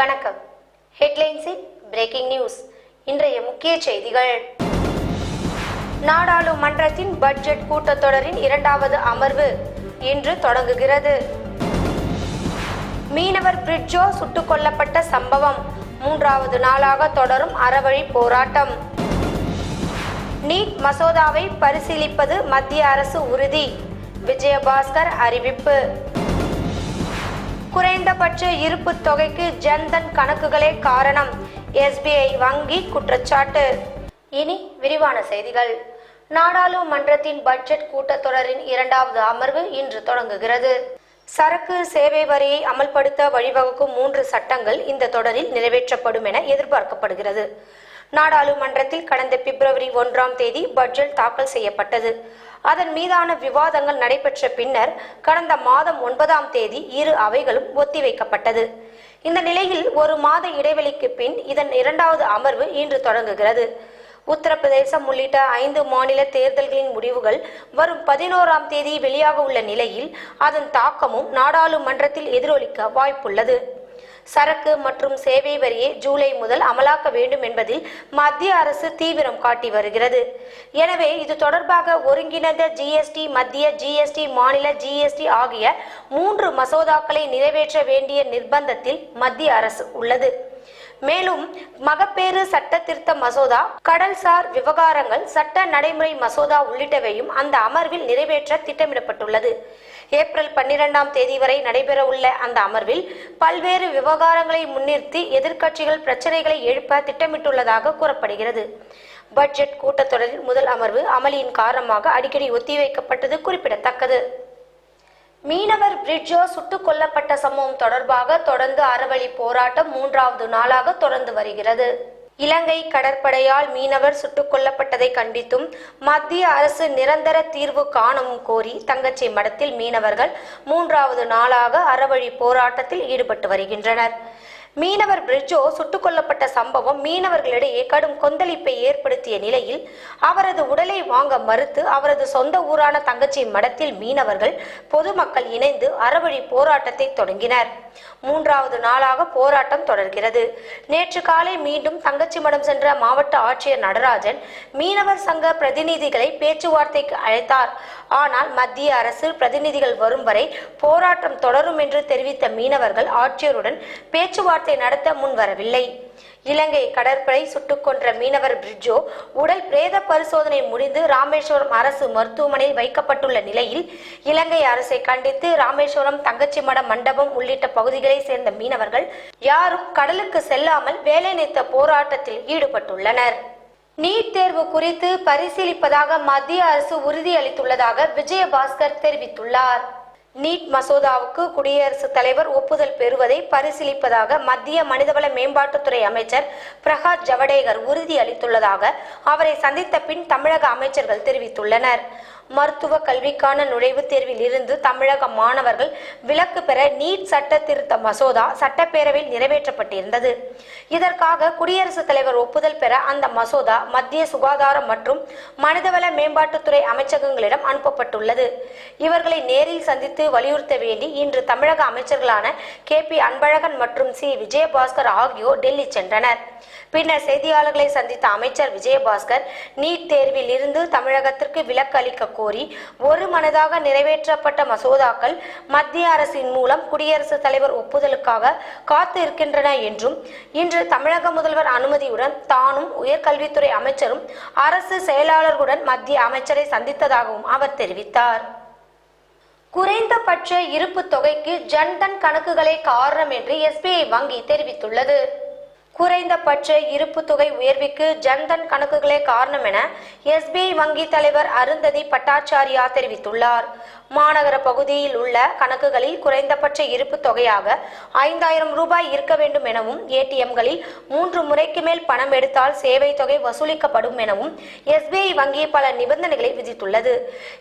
வணக்கம். ஹெட்லைன்ஸின் breaking news இன்றைய முக்கிய செய்திகள். நாடாளுமன்றத்தின் பட்ஜெட் கூட்டத்தொடரின் இரண்டாவது அமர்வு இன்று தொடங்குகிறது. மீனவர் பிரிட்ஜோ சுட்டுக் கொல்லப்பட்ட சம்பவம். மூன்றாவது நாளாக தொடரும் அறவழி போராட்டம். நீட் மசோதாவை பரிசீலிப்பது மத்திய அரசு உறுதி. விஜயபாஸ்கர் அறிவிப்பு. குறைந்தபட்ச இருப்பு தொகைக்கு ஜன்தன் கணக்குகளே காரணம். எஸ்பிஐ வங்கி குற்றச்சாட்டு. இனி விரிவான செய்திகள். நாடாளுமன்றத்தின் பட்ஜெட் கூட்டத்தொடரின் இரண்டாவது அமர்வு இன்று தொடங்குகிறது. சரக்கு சேவை வரியை அமல்படுத்த வழிவகுக்கும் மூன்று சட்டங்கள் இந்த தொடரில் நிறைவேற்றப்படும் என எதிர்பார்க்கப்படுகிறது. நாடாளுமன்றத்தில் கடந்த பிப்ரவரி ஒன்றாம் தேதி பட்ஜெட் தாக்கல் செய்யப்பட்டது. அதன் மீதான விவாதங்கள் நடைபெற்ற பின்னர் கடந்த மாதம் ஒன்பதாம் தேதி இரு அவைகளும் ஒத்திவைக்கப்பட்டது. இந்த நிலையில் ஒரு மாத இடைவெளிக்கு பின் இதன் இரண்டாவது அமர்வு இன்று தொடங்குகிறது. உத்தரப்பிரதேசம் உள்ளிட்ட ஐந்து மாநில தேர்தல்களின் முடிவுகள் வரும் பதினோராம் தேதி வெளியாக உள்ள நிலையில் அதன் தாக்கமும் நாடாளுமன்றத்தில் எதிரொலிக்க வாய்ப்புள்ளது. சரக்கு மற்றும் சேவை வரியை ஜூலை முதல் அமலாக்க வேண்டும் என்பதில் மத்திய அரசு தீவிரம் காட்டி வருகிறது. எனவே இது தொடர்பாக ஒருங்கிணைந்த ஜிஎஸ்டி மத்திய ஜிஎஸ்டி மாநில ஜிஎஸ்டி ஆகிய மூன்று மசோதாக்களை நிறைவேற்ற வேண்டிய நிர்பந்தத்தில் மத்திய அரசு உள்ளது. மேலும் மகப்பேறு சட்ட திருத்த மசோதா கடல்சார் விவகாரங்கள் சட்ட நடைமுறை மசோதா உள்ளிட்டவையும் அந்த அமர்வில் நிறைவேற்ற திட்டமிடப்பட்டுள்ளது. ஏப்ரல் பன்னிரெண்டாம் தேதி வரை நடைபெறவுள்ள அந்த அமர்வில் பல்வேறு விவகாரங்களை முன்னிறுத்தி எதிர்க்கட்சிகள் பிரச்சனைகளை எழுப்ப திட்டமிட்டுள்ளதாக கூறப்படுகிறது. பட்ஜெட் கூட்டத்தொடரின் முதல் அமர்வு அமளியின் காரணமாக அடிக்கடி ஒத்திவைக்கப்பட்டது குறிப்பிடத்தக்கது. மீனவர் பிரிட்ஜோ சுட்டுக் கொல்லப்பட்ட சம்பவம் தொடர்பாக தொடர்ந்து அறவழி போராட்டம் மூன்றாவது நாளாக தொடர்ந்து வருகிறது. இலங்கை கடற்படையால் மீனவர் சுட்டுக் கொல்லப்பட்டதை கண்டித்தும் மத்திய அரசு நிரந்தர தீர்வு காணவும் கோரி தங்கச்சி மடத்தில் மீனவர்கள் மூன்றாவது நாளாக அறவழி போராட்டத்தில் ஈடுபட்டு வருகின்றனர். மீனவர் பிரிட்ஜோ சுட்டுக் கொல்லப்பட்ட சம்பவம் மீனவர்களிடையே கடும் கொந்தளிப்பை ஏற்படுத்திய நிலையில் அவரது உடலை வாங்க மறுத்து அவரது சொந்த ஊரான தங்கச்சி மடத்தில் மீனவர்கள் பொதுமக்கள் இணைந்து அறவழி போராட்டத்தை தொடங்கினர். மூன்றாவது நாளாக போராட்டம் தொடர்கிறது. நேற்று காலை மீண்டும் தங்கச்சி மடம் சென்ற மாவட்ட ஆட்சியர் நடராஜன் மீனவர் சங்க பிரதிநிதிகளை பேச்சுவார்த்தைக்கு அழைத்தார். ஆனால் மத்திய அரசு பிரதிநிதிகள் வரும் வரை போராட்டம் தொடரும் என்று தெரிவித்த மீனவர்கள் ஆட்சியருடன் பேச்சுவார்த்தை நடத்த முன்வரவில்லை. இலங்கை கடற்படை சுட்டுக் கொன்ற மீனவர் பிரிட்ஜோ உடல் பிரேத பரிசோதனை முடிந்து ராமேஸ்வரம் அரசு மருத்துவமனையில் வைக்கப்பட்டுள்ள நிலையில் இலங்கை அரசை கண்டித்து ராமேஸ்வரம் தங்கச்சிமடம் மண்டபம் உள்ளிட்ட பகுதிகளை சேர்ந்த மீனவர்கள் யாரும் கடலுக்கு செல்லாமல் வேலைநிறுத்த போராட்டத்தில் ஈடுபட்டுள்ளனர். நீட் தேர்வு குறித்து பரிசீலிப்பதாக மத்திய அரசு உறுதியளித்துள்ளதாக விஜயபாஸ்கர் தெரிவித்துள்ளார். நீட் மசோதாவுக்கு குடியரசுத் தலைவர் ஒப்புதல் பெறுவதை பரிசீலிப்பதாக மத்திய மனிதவள மேம்பாட்டுத்துறை அமைச்சர் பிரகாஷ் ஜவடேகர் உறுதியளித்துள்ளதாக அவரை சந்தித்த பின் தமிழக அமைச்சர்கள் தெரிவித்துள்ளனர். மருத்துவ கல்விக்கான நுழைவுத் தேர்வில் இருந்து தமிழக மாணவர்கள் விலக்கு பெற நீட் சட்ட திருத்த மசோதா சட்டப்பேரவையில் நிறைவேற்றப்பட்டிருந்தது. இதற்காக குடியரசுத் தலைவர் ஒப்புதல் பெற அந்த மசோதா மத்திய சுகாதாரம் மற்றும் மனிதவள மேம்பாட்டுத்துறை அமைச்சகங்களிடம் அனுப்பப்பட்டுள்ளது. இவர்களை நேரில் சந்தித்து வலியுறுத்த வேண்டி இன்று தமிழக அமைச்சர்களான கே பி அன்பழகன் மற்றும் சி. விஜயபாஸ்கர் ஆகியோர் டெல்லி சென்றனர். பின்னர் செய்தியாளர்களை சந்தித்த அமைச்சர் விஜயபாஸ்கர் நீட் தேர்வில் இருந்து தமிழகத்திற்கு விலக்கு அளிக்க கோரி ஒரு மனதாக நிறைவேற்றப்பட்ட மசோதாக்கள் மத்திய அரசின் மூலம் குடியரசுத் தலைவர் ஒப்புதலுக்காக காத்து இருக்கின்றன என்றும் இன்று தமிழக முதல்வர் அனுமதியுடன் தானும் உயர்கல்வித்துறை அமைச்சரும் அரசு செயலாளர்களுடன் மத்திய அமைச்சரை சந்தித்ததாகவும் அவர் தெரிவித்தார். குறைந்தபட்ச இருப்பு தொகைக்கு ஜன்தன் கணக்குகளே காரணம் என்று எஸ்பிஐ வங்கி தெரிவித்துள்ளது. குறைந்தபட்ச இருப்பு தொகை உயர்விற்கு ஜன்தன் கணக்குகளே காரணம் என எஸ்பிஐ வங்கி தலைவர் அருந்ததி பட்டாச்சாரியா தெரிவித்துள்ளார். மாநகர பகுதியில் உள்ள கணக்குகளில் குறைந்தபட்ச இருப்பு தொகையாக ஐந்தாயிரம் ரூபாய் இருக்க வேண்டும் எனவும் ஏடிஎம்களில் மூன்று முறைக்கு மேல் பணம் எடுத்தால் சேவை தொகை வசூலிக்கப்படும் எனவும் எஸ்பிஐ வங்கி பல நிபந்தனைகளை விதித்துள்ளது.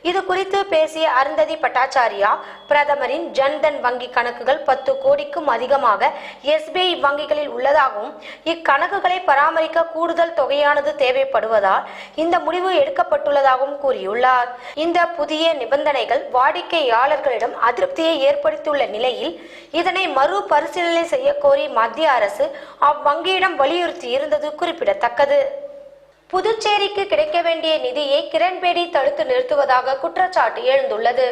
இது குறித்து பேசிய அருந்ததி பட்டாச்சாரியா பிரதமரின் ஜன்தன் வங்கி கணக்குகள் பத்து கோடிக்கும் அதிகமாக எஸ்பிஐ வங்கிகளில் உள்ளதாகவும் இக்கணக்குகளை பராமரிக்க கூடுதல் தொகையானது தேவைப்படுவதால் இந்த முடிவு எடுக்கப்பட்டுள்ளதாகவும் கூறியுள்ளார். இந்த புதிய நிபந்தனைகள் வாடிக்கையாளர்களிடம் அதிருப்தியை ஏற்படுத்தியுள்ள நிலையில் இதனை மறுபரிசீலனை பரிசீலனை செய்யக்கோரி மத்திய அரசு அவ்வங்கியிடம் வலியுறுத்தி இருந்தது குறிப்பிடத்தக்கது. புதுச்சேரிக்கு கிடைக்க வேண்டிய நிதியை கிரண்பேடி தடுத்து நிறுத்துவதாக குற்றச்சாட்டு எழுந்துள்ளது.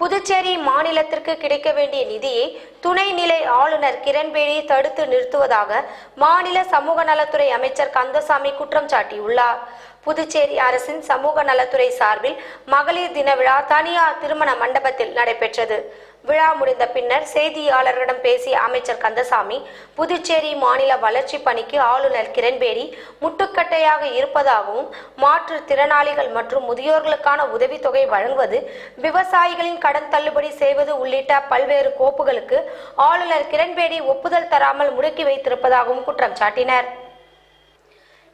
புதுச்சேரி மாநிலத்திற்கு கிடைக்க வேண்டிய நிதியை துணைநிலை ஆளுநர் கிரண்பேடி தடுத்து நிறுத்துவதாக மாநில சமூக நலத்துறை அமைச்சர் கந்தசாமி குற்றம் சாட்டியுள்ளார். புதுச்சேரி அரசின் சமூக நலத்துறை சார்பில் மகளிர் தின விழா தனியார் திருமண மண்டபத்தில் நடைபெற்றது. விழா முடிந்த பின்னர் செய்தியாளர்களிடம் பேசிய அமைச்சர் கந்தசாமி புதுச்சேரி மாநில வளர்ச்சி பணிக்கு ஆளுநர் கிரண்பேடி முட்டுக்கட்டையாக இருப்பதாகவும் மாற்றுத்திறனாளிகள் மற்றும் முதியோர்களுக்கான உதவித்தொகை வழங்குவது விவசாயிகளின் கடன் தள்ளுபடி செய்வது உள்ளிட்ட பல்வேறு கோப்புகளுக்கு ஆளுநர் கிரண்பேடி ஒப்புதல் தராமல் முடக்கி வைத்திருப்பதாகவும் குற்றம் சாட்டினர்.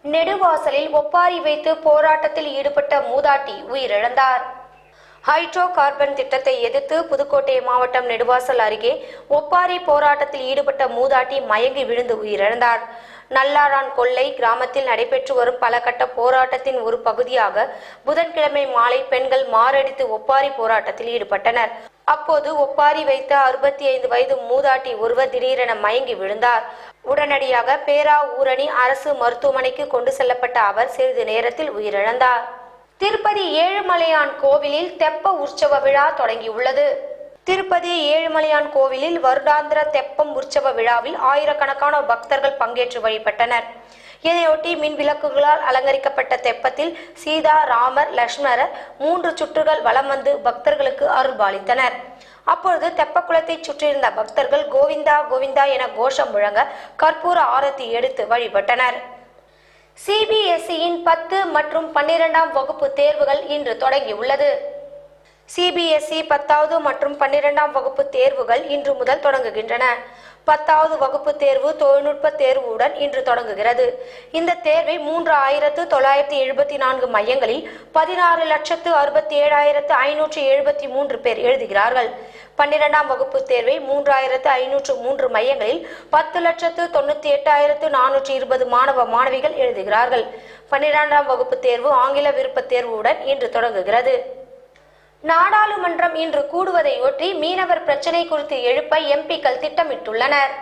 நெடுவாசலில் ஒப்பாரி வைத்து போராட்டத்தில் ஈடுபட்ட மூதாட்டி உயிரிழந்தார். ஹைட்ரோ கார்பன் திட்டத்தை எதிர்த்து புதுக்கோட்டை மாவட்டம் நெடுவாசல் அருகே ஒப்பாரி போராட்டத்தில் ஈடுபட்ட மூதாட்டி மயங்கி விழுந்து உயிரிழந்தார். நல்லாரான் கொல்லை கிராமத்தில் நடைபெற்று வரும் பல கட்ட போராட்டத்தின் ஒரு பகுதியாக புதன்கிழமை மாலை பெண்கள் மாரடித்து ஒப்பாரி போராட்டத்தில் ஈடுபட்டனர். அப்போது ஒப்பாரி வைத்த அறுபத்தி ஐந்து வயது மூதாட்டி ஒருவர் திடீரென மயங்கி விழுந்தார். உடனடியாக பேரா ஊரணி அரசு மருத்துவமனைக்கு கொண்டு செல்லப்பட்ட அவர் சிறிது நேரத்தில் உயிரிழந்தார். திருப்பதி ஏழுமலையான் கோவிலில் தெப்ப உற்சவ விழா தொடங்கியுள்ளது. திருப்பதி ஏழுமலையான் கோவிலில் வருடாந்திர தெப்பம் உற்சவ விழாவில் ஆயிரக்கணக்கான பக்தர்கள் பங்கேற்று வழிபட்டனர். இதையொட்டி மின் விளக்குகளால் அலங்கரிக்கப்பட்ட தெப்பத்தில் சீதா ராமர் லக்ஷ்மணர் மூன்று சுற்றுகள் வலம் வந்து பக்தர்களுக்கு அருள்பாலித்தனர் அப்பொழுது தெப்பக்குளத்தை சுற்றியிருந்த பக்தர்கள் கோவிந்தா கோவிந்தா என கோஷம் முழங்க கற்பூர ஆரத்தி எடுத்து வழிபட்டனர். சிபிஎஸ்இயின் பத்து மற்றும் பன்னிரெண்டாம் வகுப்பு தேர்வுகள் இன்று தொடங்கியுள்ளது. சிபிஎஸ்இ பத்தாவது மற்றும் பன்னிரெண்டாம் வகுப்பு தேர்வுகள் இன்று முதல் தொடங்குகின்றன. பத்தாவது வகுப்பு தேர்வு தொழில்நுட்ப தேர்வுடன் இன்று தொடங்குகிறது. இந்த தேர்வை மூன்று ஆயிரத்து தொள்ளாயிரத்தி எழுபத்தி நான்கு மையங்களில் பதினாறு லட்சத்து அறுபத்தி ஏழாயிரத்து ஐநூற்று எழுபத்தி மூன்று பேர் எழுதுகிறார்கள். பன்னிரெண்டாம் வகுப்பு தேர்வை மூன்றாயிரத்து ஐநூற்று மூன்று மையங்களில் பத்து லட்சத்து தொண்ணூத்தி எட்டாயிரத்து நானூற்றி இருபது மாணவ மாணவிகள் எழுதுகிறார்கள். பன்னிரெண்டாம் வகுப்பு தேர்வு ஆங்கில விருப்பத் தேர்வுடன் இன்று தொடங்குகிறது. நாடாளுமன்றம் இன்று கூடுவதையொட்டி மீனவர் பிரச்சினை குறித்து எழுப்ப எம்பிக்கள் திட்டமிட்டுள்ளனர்.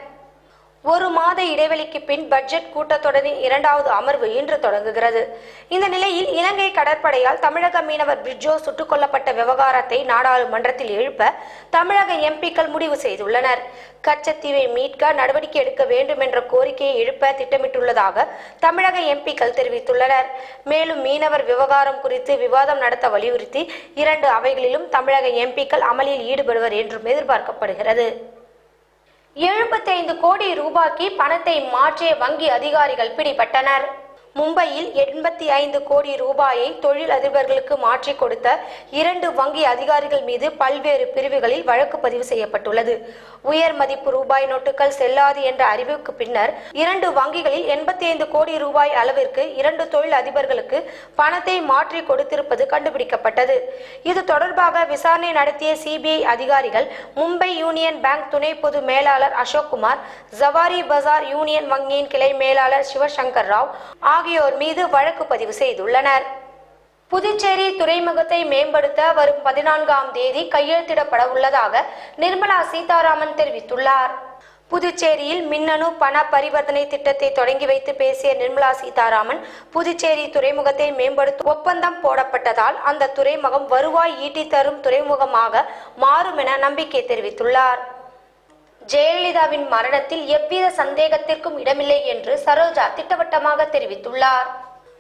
ஒரு மாத இடைவெளிக்கு பின் பட்ஜெட் கூட்டத்தொடரின் இரண்டாவது அமர்வு இன்று தொடங்குகிறது. இந்த நிலையில் இலங்கை கடற்படையால் தமிழக மீனவர் பிரிட்ஜோ சுட்டுக் கொல்லப்பட்ட விவகாரத்தை நாடாளுமன்றத்தில் எழுப்ப தமிழக எம்பிக்கள் முடிவு செய்துள்ளனர். கச்சத்தீவை மீட்க நடவடிக்கை எடுக்க வேண்டும் என்ற கோரிக்கையை எழுப்ப திட்டமிட்டுள்ளதாக தமிழக எம்பிக்கள் தெரிவித்துள்ளனர். மேலும் மீனவர் விவகாரம் குறித்து விவாதம் நடத்த வலியுறுத்தி இரண்டு அவைகளிலும் தமிழக எம்பிக்கள் அமளியில் ஈடுபடுவர் என்றும் எதிர்பார்க்கப்படுகிறது. எழுபத்தைந்து கோடி ரூபாய்க்கு பணத்தை மாற்றிய வங்கி அதிகாரிகள் பிடிபட்டனர். மும்பையில் எண்பத்தி ஐந்து கோடி ரூபாயை தொழில் அதிபர்களுக்கு மாற்றி கொடுத்த இரண்டு வங்கி அதிகாரிகள் மீது பல்வேறு பிரிவுகளில் வழக்கு பதிவு செய்யப்பட்டுள்ளது. உயர் மதிப்பு ரூபாய் நோட்டுகள் செல்லாது என்ற அறிவிப்புக்கு பின்னர் இரண்டு வங்கிகளில் எண்பத்தி ஐந்து கோடி ரூபாய் அளவிற்கு இரண்டு தொழில் அதிபர்களுக்கு பணத்தை மாற்றி கொடுத்திருப்பது கண்டுபிடிக்கப்பட்டது. இது தொடர்பாக விசாரணை நடத்திய சிபிஐ அதிகாரிகள் மும்பை யூனியன் பேங்க் துணை பொது மேலாளர் அசோக் குமார் ஜவாரி பஜார் யூனியன் வங்கியின் கிளை மேலாளர் சிவசங்கர் ராவ் ஆகியோர் மீது வழக்கு பதிவு செய்துள்ளனர். புதுச்சேரி துறைமுகத்தை மேம்படுத்த வரும் பதினான்காம் தேதி கையெழுத்திடப்பட உள்ளதாக நிர்மலா சீதாராமன் தெரிவித்துள்ளார். புதுச்சேரியில் மின்னணு பண பரிவர்த்தனை திட்டத்தை தொடங்கி வைத்து பேசிய நிர்மலா சீதாராமன் புதுச்சேரி துறைமுகத்தை மேம்படுத்த ஒப்பந்தம் போடப்பட்டதால் அந்த துறைமுகம் வருவாய் ஈட்டி தரும் துறைமுகமாக மாறும் என நம்பிக்கை தெரிவித்துள்ளார். ஜெயலலிதாவின் மரணத்தில் எவ்வித சந்தேகத்திற்கும் இடமில்லை என்று சரோஜா திட்டவட்டமாக தெரிவித்துள்ளார்.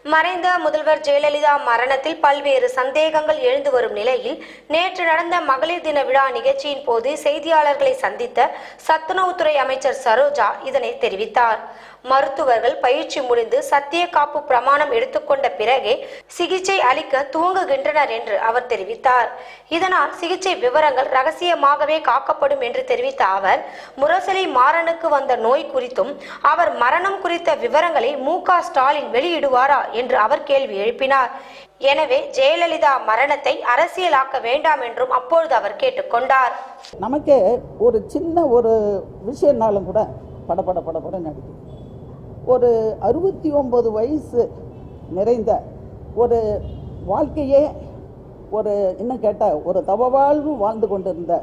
மறைந்த முதல்வர் ஜெயலலிதா மரணத்தில் பல்வேறு சந்தேகங்கள் எழுந்து வரும் நிலையில் நேற்று நடந்த மகளிர் தின விழா நிகழ்ச்சியின் போது செய்தியாளர்களை சந்தித்த சத்துணவுத்துறை அமைச்சர் சரோஜா இதனை தெரிவித்தார். மருத்துவர்கள் பயிற்சி முடிந்து சத்திய காப்பு பிரமாணம் எடுத்துக்கொண்ட பிறகே சிகிச்சை அளிக்க துவங்குகின்றனர் என்று அவர் தெரிவித்தார். இதனால் சிகிச்சை விவரங்கள் ரகசியமாகவே காக்கப்படும் என்று தெரிவித்த அவர் முரசலி மாறனுக்கு வந்த நோய் குறித்தும் அவர் மரணம் குறித்த விவரங்களை மு ஸ்டாலின் வெளியிடுவாரா என்று அவர் கேள்வி எழுப்பினார். எனவே ஜெயலலிதா மரணத்தை அரசியலாக்க வேண்டாம் என்றும் அப்பொழுது அவர் கேட்டுக்கொண்டார். நமக்கே ஒரு சின்ன ஒரு விஷயம்னாலும் கூட படபட படபட நடிக்கும் ஒரு அறுபத்தி ஒன்பது வயசு நிறைந்த ஒரு வாழ்க்கையே ஒரு இன்னும் கேட்டால் ஒரு தவவாழ்வு வாழ்ந்து கொண்டிருந்த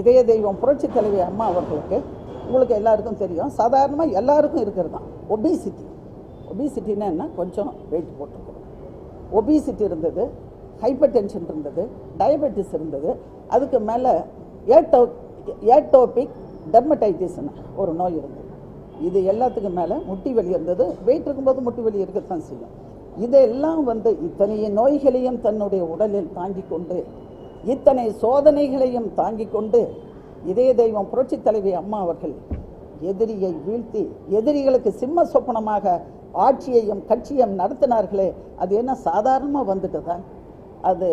இதய தெய்வம் புரட்சி தலைவி அம்மா அவர்களுக்கு உங்களுக்கு எல்லாருக்கும் தெரியும். சாதாரணமாக எல்லாருக்கும் இருக்கிறது தான். ஒபிசிட்டி ஒபிசிட்டின்னா என்ன? கொஞ்சம் வெயிட் போட்டுருக்கணும் ஒபிசிட்டி இருந்தது ஹைப்பர் டென்ஷன் இருந்தது டயபெட்டிஸ் இருந்தது. அதுக்கு மேலே ஏட்டோ ஏட்டோபிக் டெர்மடைட்டிஸ்னு ஒரு நோய் இருந்தது. இது எல்லாத்துக்கும் மேலே முட்டி வலி இருந்தது. வெயிட் இருக்கும்போது முட்டி வலி இருக்கத்தான் செய்யும். இதெல்லாம் வந்து இத்தனை நோய்களையும் தன்னுடைய உடலில் தாங்கிக் கொண்டு இத்தனை சோதனைகளையும் தாங்கிக் கொண்டு இதய தெய்வம் புரட்சி தலைவி அம்மா அவர்கள் எதிரியை வீழ்த்தி எதிரிகளுக்கு சிம்ம சொப்பனமாக ஆட்சியையும் கட்சியும் நடத்தினார்களே அது என்ன சாதாரணமாக வந்துட்டுதா? அது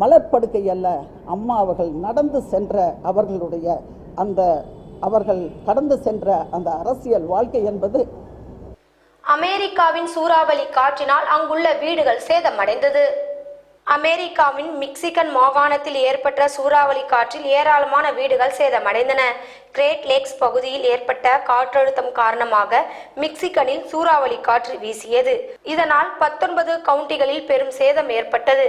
மலர்படுக்கை அல்ல. அம்மா அவர்கள் நடந்து சென்ற அவர்களுடைய அந்த அவர்கள் கடந்து சென்ற அந்த அரசியல் வாழ்க்கை என்பது அமெரிக்காவின் சூறாவளி காற்றினால் அங்குள்ள வீடுகள் சேதமடைந்தது. அமெரிக்காவின் மிக்சிகன் மாகாணத்தில் ஏற்பட்ட சூறாவளி காற்றில் ஏராளமான வீடுகள் சேதமடைந்தன. கிரேட் லேக்ஸ் பகுதியில் ஏற்பட்ட காற்றழுத்தம் காரணமாக மிக்சிகனில் சூறாவளி காற்று வீசியது. இதனால் பத்தொன்பது கவுண்டிகளில் பெரும் சேதம் ஏற்பட்டது.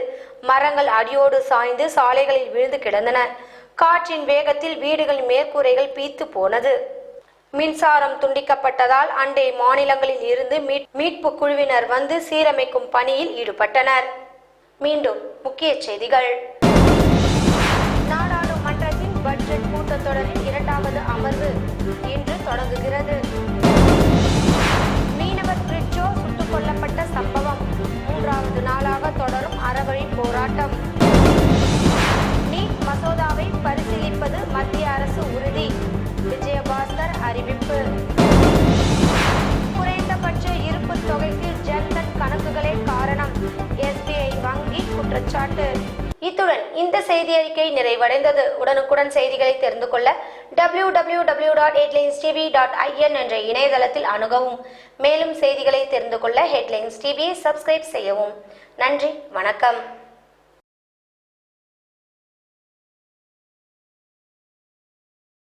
மரங்கள் அடியோடு சாய்ந்து சாலைகளில் விழுந்து கிடந்தன. காற்றின் வேகத்தில் வீடுகளின் மேற்கூரைகள் பீத்து போனது. மின்சாரம் துண்டிக்கப்பட்டதால் அண்டை மாநிலங்களில் இருந்து மீட்- மீட்பு குழுவினர் வந்து சீரமைக்கும் பணியில் ஈடுபட்டனர். மீண்டும் முக்கிய செய்திகள். நாடாளுமன்றத்தின் பட்ஜெட் கூட்டத்தொடரின் இரண்டாவது அமர்வு இன்று தொடங்குகிறது. மத்திய அரசு உறுதி. விஜயபாஸ்கர் அறிவிப்பு. குறைந்தபட்ச இருப்பு தொகைக்கு ஜன்தன் கணக்குகளே காரணம். எஸ்பிஐ வங்கி குற்றச்சாட்டு. இத்துடன் இந்த செய்தி அறிக்கை நிறைவடைந்தது. உடனுக்குடன் செய்திகளை தெரிந்து கொள்ள W W W dot headlines TV dot IN என்ற இணையதளத்தில் அணுகவும். மேலும் செய்திகளை தெரிந்து கொள்ள ஹெட்லைன்ஸ் டிவியை சப்ஸ்கிரைப் செய்யவும். நன்றி வணக்கம்.